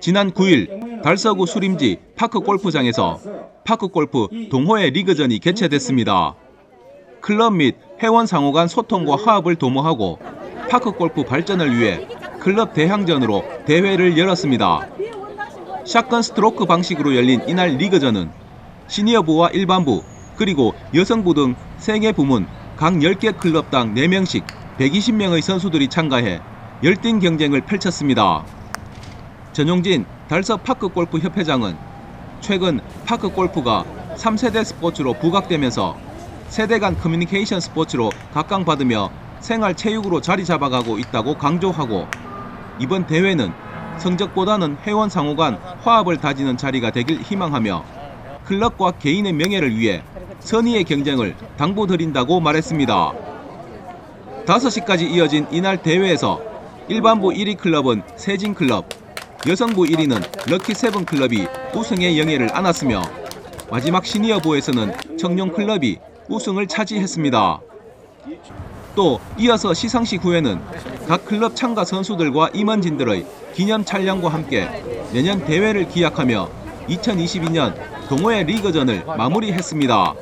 지난 9일 달서구 수림지 파크 골프장에서 파크 골프 동호회 리그전이 개최됐습니다. 클럽 및 회원 상호 간 소통과 화합을 도모하고 파크 골프 발전을 위해 클럽 대항전으로 대회를 열었습니다. 샷건 스트로크 방식으로 열린 이날 리그전은 시니어부와 일반부 그리고 여성부 등 3개 부문 각 10개 클럽당 4명씩 120명의 선수들이 참가해 열띤 경쟁을 펼쳤습니다. 전용진 달서 파크 골프 협회장은 최근 파크 골프가 3세대 스포츠로 부각되면서 세대 간 커뮤니케이션 스포츠로 각광받으며 생활 체육으로 자리 잡아가고 있다고 강조하고 이번 대회는 성적보다는 회원 상호 간 화합을 다지는 자리가 되길 희망하며 클럽과 개인의 명예를 위해 선의의 경쟁을 당부드린다고 말했습니다. 5시까지 이어진 이날 대회에서 일반부 1위 클럽은 세진클럽, 여성부 1위는 럭키세븐 클럽이 우승의 영예를 안았으며 마지막 시니어부에서는 청룡 클럽이 우승을 차지했습니다. 또 이어서 시상식 후에는 각 클럽 참가 선수들과 임원진들의 기념 촬영과 함께 내년 대회를 기약하며 2022년 동호회 리그전을 마무리했습니다.